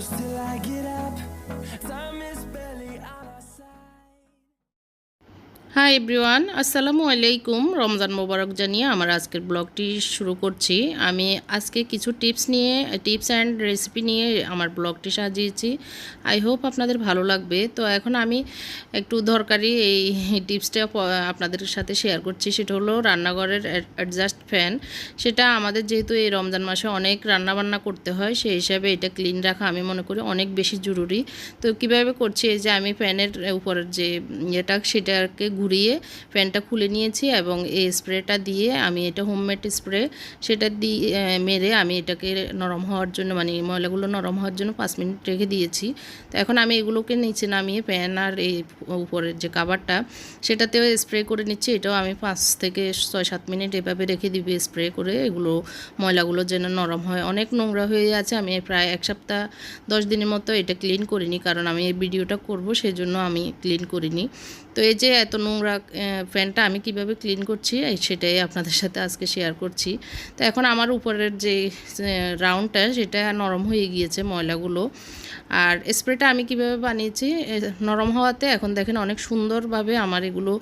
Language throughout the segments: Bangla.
close till I get up. Time is barely hi everyone আসসালামু আলাইকুম রমজান মোবারক জানিয়ে আমার আজকের ব্লগটি শুরু করছি। আমি আজকে কিছু টিপস নিয়ে টিপস অ্যান্ড রেসিপি নিয়ে আমার ব্লগটি সাজিয়েছি। আই হোপ আপনাদের ভালো লাগবে। তো এখন আমি একটু দরকারি এই টিপসটা আপনাদের সাথে শেয়ার করছি। সেটা হলো রান্নাঘরের অ্যাডজাস্ট ফ্যান সেটা আমাদের যেহেতু এই রমজান মাসে অনেক রান্নাবান্না করতে হয়, সেই হিসাবে এটা ক্লিন রাখা আমি মনে করি অনেক বেশি জরুরি। তো কীভাবে করছি? এই যে আমি ফ্যানের উপরের যে ইয়েটা, সেটাকে ঘুরিয়ে ফ্যানটা খুলে নিয়েছি এবং এই স্প্রেটা দিয়ে আমি এটা হোমমেড স্প্রে, সেটা দিয়ে মেরে আমি এটাকে নরম হওয়ার জন্য মানে ময়লাগুলো নরম হওয়ার জন্য পাঁচ মিনিট রেখে দিয়েছি। তো এখন আমি এগুলোকে নিচে নামিয়ে ফ্যান আর এই উপরের যে কাভারটা সেটাতেও স্প্রে করে নিচ্ছি। এটাও আমি পাঁচ থেকে ছয় সাত মিনিট এভাবে রেখে দিবি স্প্রে করে। এগুলো ময়লাগুলো যেন নরম হয়। অনেক নোংরা হয়ে আছে। আমি প্রায় এক সপ্তাহ, দশ দিনের মতো এটা ক্লিন করিনি, কারণ আমি এই ভিডিওটা করব সেই জন্য আমি ক্লিন করিনি। তো এই যে এত নোংরা ফ্যানটা আমি কীভাবে ক্লিন করছি, এই সেটাই আপনাদের সাথে আজকে শেয়ার করছি। তো এখন আমার উপরের যে রাউন্ডটা সেটা নরম হয়ে গিয়েছে ময়লাগুলো। আর স্প্রেটা আমি কীভাবে বানিয়েছি নরম হওয়াতে এখন দেখেন অনেক সুন্দরভাবে আমার এগুলো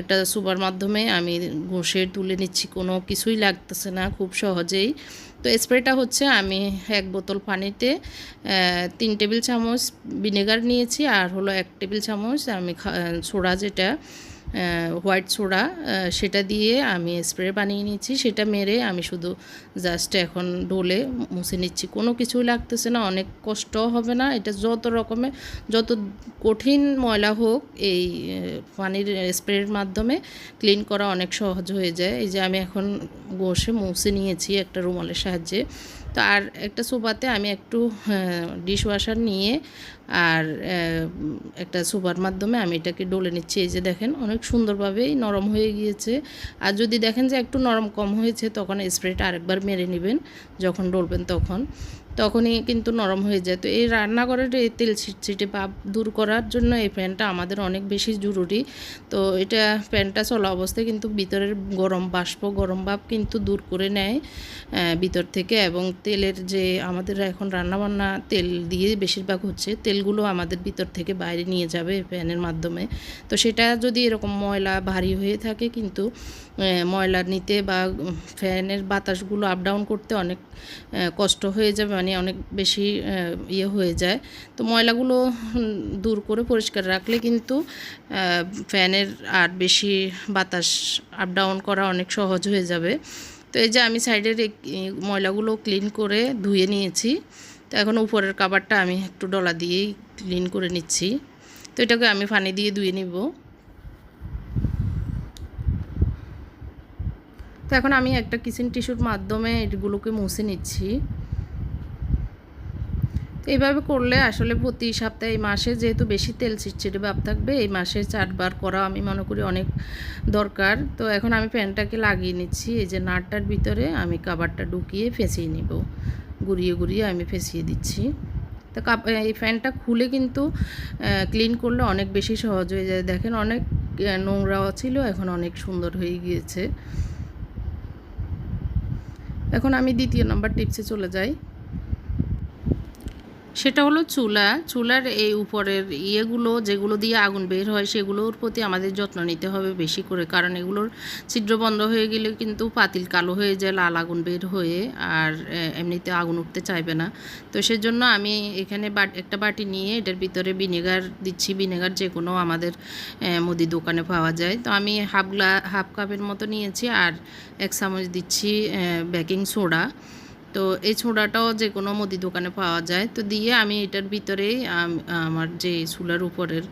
একটা সুপার মাধ্যমে আমি ঘষে তুলে নিচ্ছি, কোনো কিছুই লাগতেছে না খুব সহজেই। তো স্প্রেটা হচ্ছে আমি এক বোতল পানিতে তিন টেবিল চামচ ভিনেগার নিয়েছি, আর হলো এক টেবিল চামচ আমি সোডা যেটা হোয়াইট সোডা সেটা দিয়ে আমি স্প্রে বানিয়ে নিচ্ছি সেটা মেরে আমি শুধু জাস্ট এখন ডোলে মুছে নিচ্ছি। কোনো কিছুই লাগতেছে না, অনেক কষ্টও হবে না। এটা যত রকমের যত কঠিন ময়লা হোক, এই পানির স্প্রের মাধ্যমে ক্লিন করা অনেক সহজ হয়ে যায়। এই যে আমি এখন বসে মুছে নিয়েছি একটা রুমালের সাহায্যে। তো আর একটা সোফাতে আমি একটু ডিশওয়াশার নিয়ে আর একটা সোফার মাধ্যমে আমি এটাকে ডলে নিচ্ছি। এই যে দেখেন, অনেক সুন্দরভাবেই নরম হয়ে গিয়েছে। আর যদি দেখেন যে একটু নরম কম হয়েছে, তখন স্প্রেটা আরেকবার মেরে নেবেন যখন ডলবেন তখন। তখনই কিন্তু নরম হয়ে যায় তো এই রান্নাঘরের এই তেল ছিটছিটে ভাব দূর করার জন্য এই ফ্যানটা আমাদের অনেক বেশি জরুরি। তো এটা ফ্যানটা চলা অবস্থায় কিন্তু ভিতরের গরম বাষ্প, গরম ভাব কিন্তু দূর করে নেয় ভিতর থেকে এবং তেলের যে আমাদের এখন রান্নাবান্না তেল দিয়ে বেশিরভাগ হচ্ছে, তেলগুলো আমাদের ভিতর থেকে বাইরে নিয়ে যাবে ফ্যানের মাধ্যমে। তো সেটা যদি এরকম ময়লা ভারী হয়ে থাকে কিন্তু ময়লা নিতে বা ফ্যানের বাতাসগুলো আপ ডাউন করতে অনেক কষ্ট হয়ে যাবে মানে অনেক বেশি ইয়ে হয়ে যায়। তো ময়লাগুলো দূর করে পরিষ্কার রাখলে কিন্তু ফ্যানের আর বেশি বাতাস আপ ডাউন করা অনেক সহজ হয়ে যাবে। তো এই যে আমি সাইডের ময়লাগুলো ক্লিন করে ধুয়ে নিয়েছি। তো এখন উপরের কাবারটা আমি একটু ডলা দিয়েই ক্লিন করে নিচ্ছি। তো এটাকে আমি পানি দিয়ে ধুয়ে নিব। তো এখন আমি একটা কিচেন টিস্যুর মাধ্যমে এগুলোকে মুছে নিচ্ছি। তো এইভাবে করলে আসলে প্রতি সপ্তাহে এই মাসে যেহেতু বেশি তেল চিটচিটে ভাব থাকবে এই মাসে চারবার করা আমি মনে করি অনেক দরকার। তো এখন আমি প্যানটাকে লাগিয়ে নিচ্ছি এই যে নাটটার ভিতরে আমি কাবারটা ঢুকিয়ে ফেঁসিয়ে নিব। গুড়িয়ে গুড়িয়ে আমি ফেঁসিয়ে দিচ্ছি। তো কাপ এই ফ্যানটা খুলে কিন্তু ক্লিন করলে অনেক বেশি সহজ হয়ে যায়। দেখেন অনেক আহ, নোংরা ছিল এখন অনেক সুন্দর হয়ে গিয়েছে। এখন আমি দ্বিতীয় নাম্বার টিপসে চলে যাই। সেটা হলো চুলা। চুলার এই উপরের ইয়েগুলো, যেগুলো দিয়ে আগুন বের হয়, সেগুলোর প্রতি আমাদের যত্ন নিতে হবে বেশি করে। কারণ এগুলোর ছিদ্র বন্ধ হয়ে গেলে কিন্তু পাতিল কালো হয়ে যায়, লাল আগুন বের হয়ে আর এমনিতে আগুন উঠতে চাইবে না। তো সেজন্য আমি এখানে বাট, একটা বাটি নিয়ে এটার ভিতরে ভিনেগার দিচ্ছি। ভিনেগার যে কোনো আমাদের মুদি দোকানে পাওয়া যায়। তো আমি হাফ গ্লা, হাফ কাপের মতো নিয়েছি আর এক চামচ দিচ্ছি বেকিং সোডা। তো এই ছোড়াটাও যে কোনো মুদি দোকানে পাওয়া যায়। তো দিয়ে আমি এটার ভিতরেই আমার যে চুলার উপরের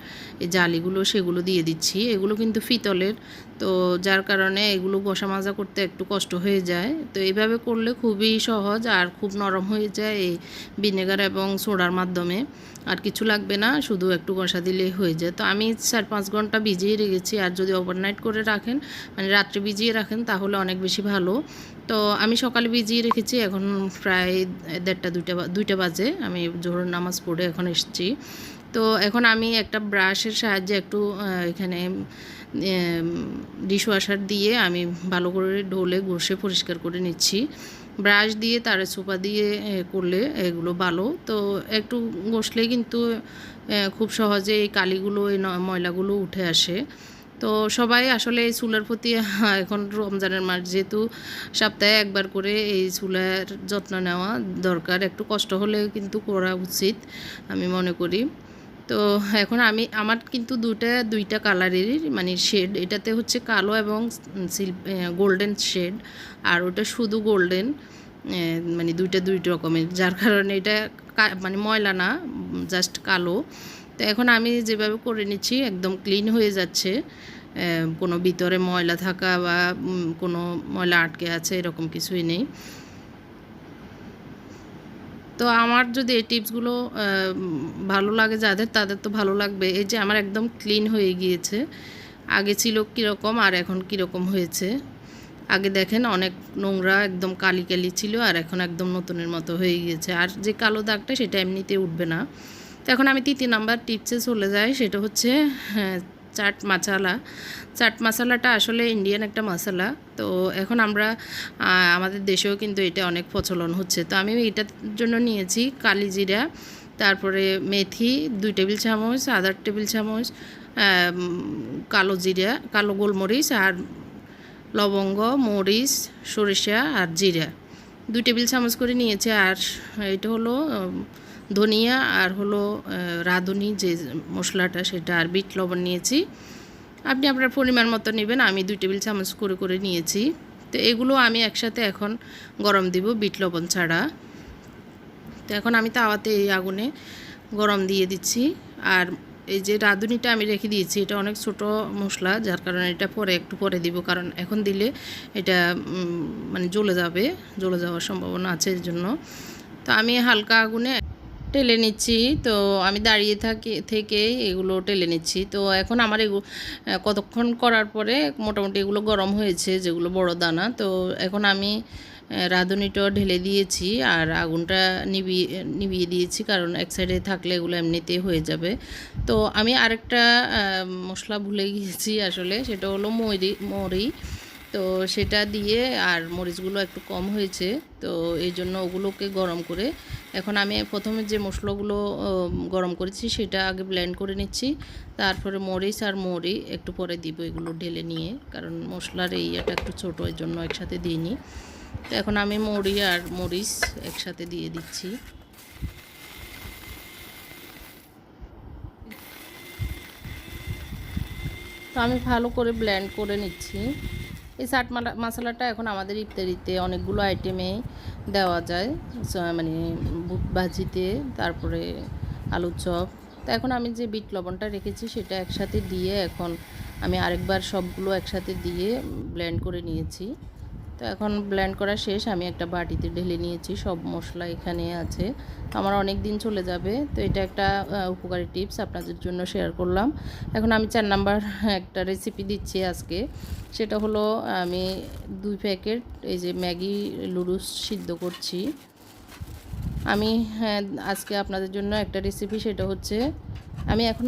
এই জালিগুলো সেগুলো দিয়ে দিচ্ছি। এগুলো কিন্তু ফিতলের। তো যার কারণে এগুলো বসা মাজা করতে একটু কষ্ট হয়ে যায়। তো এইভাবে করলে খুবই সহজ আর খুব নরম হয়ে যায় এই ভিনেগার এবং সোডার মাধ্যমে। আর কিছু লাগবে না, শুধু একটু কষা দিলেই হয়ে যায়। তো আমি চার পাঁচ ঘণ্টা ভিজিয়ে রেখেছি। আর যদি ওভারনাইট করে রাখেন মানে রাত্রে ভিজিয়ে রাখেন, তাহলে অনেক বেশি ভালো। তো আমি সকালে ভিজিয়ে রেখেছি, এখন প্রায় দেড়টা, দুইটা দুইটা বাজে। আমি জোহর নামাজ পড়ে এখন এসেছি। তো এখন আমি একটা ব্রাশের সাহায্যে একটু এখানে ডিশওয়াশার দিয়ে আমি ভালো করে ঢোলে ঘষে পরিষ্কার করে নিচ্ছি। ব্রাশ দিয়ে, তারে সুপা দিয়ে করলে এগুলো ভালো। তো একটু ঘষলে কিন্তু খুব সহজে এই কালিগুলো, এই ময়লাগুলো উঠে আসে। তো সবাই আসলে এই চুলার প্রতি এখন রমজানের মাস যেহেতু সপ্তাহে একবার করে এই চুলার যত্ন নেওয়া দরকার। একটু কষ্ট হলেও কিন্তু করা উচিত আমি মনে করি। তো এখন আমি, আমার কিন্তু দুইটা দুইটা কালারেরই মানে শেড এটাতে হচ্ছে কালো এবং গোল্ডেন শেড আর ওটা শুধু গোল্ডেন মানে দুইটা দুই রকমের। যার কারণে এটা মানে ময়লা না জাস্ট কালো। তো এখন আমি যেভাবে করে নিচ্ছি, একদম ক্লিন হয়ে যাচ্ছে। কোনো ভিতরে ময়লা থাকা বা কোনো ময়লা আটকে আছে এরকম কিছুই নেই। তো আমার যদি এই টিপসগুলো ভালো লাগে যাদের তাদের তো ভালো লাগবে। এই যে আমার একদম ক্লিন হয়ে গিয়েছে। আগে ছিল কীরকম আর এখন কীরকম হয়েছে। আগে দেখেন অনেক নোংরা একদম কালি কালি ছিল আর এখন একদম নতুনের মতো হয়ে গিয়েছে। আর যে কালো দাগটা সেটা এমনিতে উঠবে না। তো এখন আমি তৃতীয় নাম্বার টিপসে চলে যাই সেটা হচ্ছে হ্যাঁ, চাট মশালা চাট মশালাটা আসলে ইন্ডিয়ান একটা মশলা তো এখন আমরা আমাদের দেশেও কিন্তু এটা অনেক প্রচলন হচ্ছে। তো আমি এটার জন্য নিয়েছি কালি জিরা, তারপরে মেথি, দুই টেবিল চামচ আদার টেবিল চামচ কালো জিরা, কালো গোলমরিচ আর লবঙ্গ, মরিচ, সরিষা আর জিরা। দুই টেবিল চামচ করে নিয়েছে আর এটা হলো ধনিয়া আর হলো রাঁধুনি যে মশলাটা সেটা আর বিট লবণ নিয়েছি। আপনি আপনার পরিমাণ মতো নেবেন, আমি দুই টেবিল চামচ করে করে নিয়েছি। তো এগুলো আমি একসাথে এখন গরম দিব বিট লবণ ছাড়া। তো এখন আমি তাওয়াতে এই আগুনে গরম দিয়ে দিচ্ছি। আর এই যে রাঁধুনিটা আমি রেখে দিয়েছি, এটা অনেক ছোট মশলা, যার কারণে এটা পরে একটু পরে দিব, কারণ এখন দিলে এটা মানে জ্বলে যাবে, জ্বলে যাওয়ার সম্ভাবনা আছে এর জন্য। তো আমি হালকা আগুনে টেলে নিচ্ছি। তো আমি দাঁড়িয়ে থাকি, থেকে এগুলো টেলে নিচ্ছি। তো এখন আমার এগুলো কতক্ষণ করার পরে মোটামুটি এগুলো গরম হয়েছে, যেগুলো বড় দানা। তো এখন আমি রাঁধুনিটাও ঢেলে দিয়েছি আর আগুনটা নিভিয়ে নিভিয়ে দিয়েছি, কারণ এক সাইডে থাকলে এগুলো এমনিতেই হয়ে যাবে। তো আমি আরেকটা মশলা ভুলে গিয়েছি আসলে, সেটা হলো মরি মরি। তো সেটা দিয়ে আর মরিচগুলো একটু কম হয়েছে। তো এই জন্য ওগুলোকে গরম করে এখন আমি প্রথমে যে মশলাগুলো গরম করেছি সেটা আগে ব্লেন্ড করে নিচ্ছি। তারপরে মরিচ আর মরি একটু পরে দিব এগুলো ঢেলে নিয়ে, কারণ মশলার এই এটা একটু ছোটো এর জন্য একসাথে দিইনি। তো এখন আমি মরি আর মরিচ একসাথে দিয়ে দিচ্ছি। তো আমি ভালো করে ব্লেন্ড করে নিচ্ছি। এই চাট মশলাটা এখন আমাদের ইফতারিতে অনেকগুলো আইটেমে দেওয়া যায়। মানে বুট ভাজিতে, তারপরে আলু চপ। তো এখন আমি যে বিট লবণটা রেখেছি সেটা একসাথে দিয়ে এখন আমি আরেকবার সবগুলো একসাথে দিয়ে ব্লেন্ড করে নিয়েছি। তো এখন ব্ল্যান্ড করা শেষ আমি একটা বাটিতে ঢেলে নিয়েছি সব মশলা এখানে আছে। আমার অনেক দিন চলে যাবে তো এটা একটা উপকারী টিপস আপনাদের জন্য শেয়ার করলাম। এখন আমি চার নাম্বার একটা রেসিপি দিচ্ছি আজকে। সেটা হলো আমি দুই প্যাকেট এই যে ম্যাগি লুডুস সিদ্ধ করছি। আমি হ্যাঁ, আজকে আপনাদের জন্য একটা রেসিপি সেটা হচ্ছে আমি এখন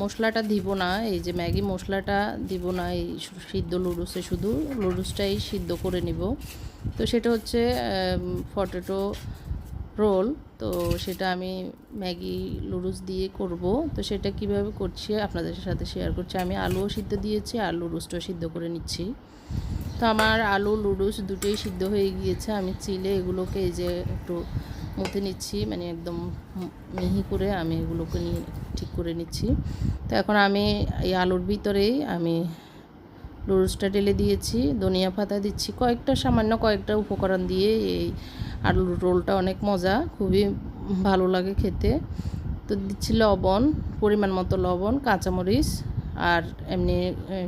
মশলাটা দিব না, এই যে ম্যাগি মশলাটা দিব না, এই সিদ্ধ লুডুসে শুধু। লুডুসটাই সিদ্ধ করে নিব। তো সেটা হচ্ছে পটেটো রোল। তো সেটা আমি ম্যাগি লুডুস দিয়ে করব। তো সেটা কীভাবে করছি আপনাদের সাথে শেয়ার করছি। আমি আলুও সিদ্ধ দিয়েছি আর লুডুসটাও সিদ্ধ করে নিচ্ছি। তো আমার আলু, লুডুস দুটোই সিদ্ধ হয়ে গিয়েছে। আমি চিলে এগুলোকে এই যে একটু মুতে নিচ্ছি মানে একদম মিহি করে আমি এগুলোকে নিয়ে ঠিক করে নিচ্ছি। তো এখন আমি এই আলুর ভিতরেই আমি লুডুসটা ঢেলে দিয়েছি, ধনিয়া পাতা দিচ্ছি, কয়েকটা সামান্য কয়েকটা উপকরণ দিয়ে এই আলুর রোলটা অনেক মজা, খুবই ভালো লাগে খেতে। তো দিচ্ছি লবণ, পরিমাণ মতো লবণ, কাঁচামরিচ আর এমনি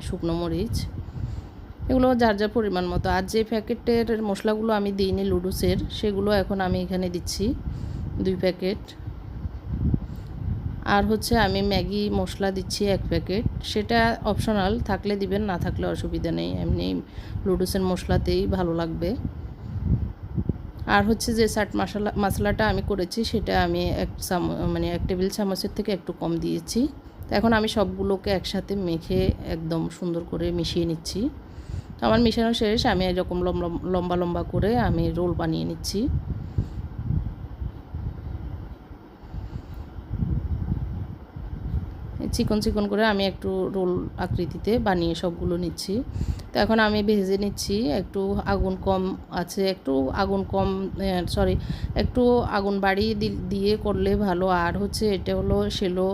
শুকনো মরিচ। এগুলো যার যার পরিমাণ মতো। আর যে প্যাকেটের মশলাগুলো আমি দিইনি লুডুসের, সেগুলো এখন আমি এখানে দিচ্ছি, দুই প্যাকেট। আর হচ্ছে আমি ম্যাগি মশলা দিচ্ছি এক প্যাকেট। সেটা অপশনাল থাকলে দিবেন, না থাকলে অসুবিধা নেই। এমনি লুডুসের মশলাতেই ভালো লাগবে। আর হচ্ছে যে চাট মশলা, মশলাটা আমি করেছি, সেটা আমি এক মানে এক টেবিল চামচের থেকে একটু কম দিয়েছি। এখন আমি সবগুলোকে একসাথে মেখে একদম সুন্দর করে মিশিয়ে নিচ্ছি। তো আমার মিশানো শেষ, আমি এরকম লম্বা লম্বা করে আমি রোল বানিয়ে নিচ্ছি। চিকন চিকন করে আমি একটু রোল আকৃতিতে বানিয়ে সবগুলো নিচ্ছি। তো এখন আমি ভেজে নিচ্ছি, একটু আগুন কম আছে, একটু আগুন কম সরি একটু আগুন বাড়িয়ে দিয়ে করলে ভালো। আর হচ্ছে এটা হলো সেলো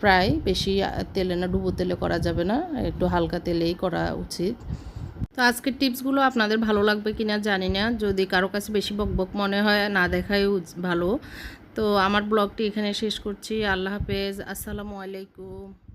প্রায় বেশি তেলে না, ডুবো তেলে করা যাবে না, একটু হালকা তেলেই করা উচিত। তো আজকের টিপসগুলো আপনাদের ভালো লাগবে কি না জানি না। যদি কারও কাছে বেশি বক বক মনে হয়, না দেখাই ভালো। তো আমার ব্লগটি এখানে শেষ করছি। আল্লাহ হাফেজ। আসসালামু আলাইকুম।